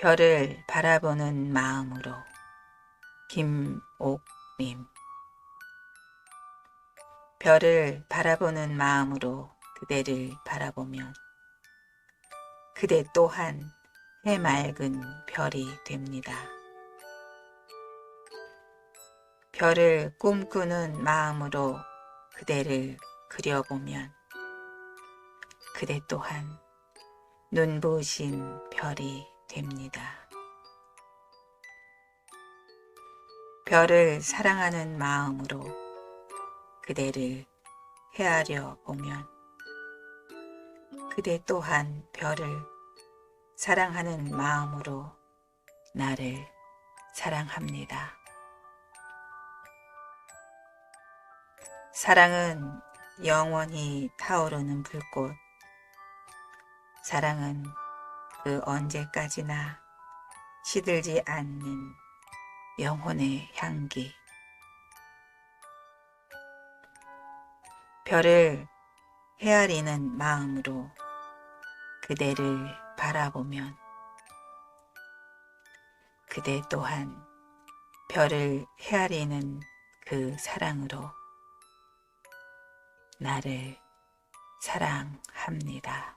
별을 바라보는 마음으로 김옥림 별을 바라보는 마음으로 그대를 바라보면 그대 또한 해맑은 별이 됩니다. 별을 꿈꾸는 마음으로 그대를 그려보면 그대 또한 눈부신 별이 됩니다. 별을 사랑하는 마음으로 그대를 헤아려 보면 그대 또한 별을 사랑하는 마음으로 나를 사랑합니다. 사랑은 영원히 타오르는 불꽃. 사랑은 그 언제까지나 시들지 않는 영혼의 향기. 별을 헤아리는 마음으로 그대를 바라보면 그대 또한 별을 헤아리는 그 사랑으로 나를 사랑합니다.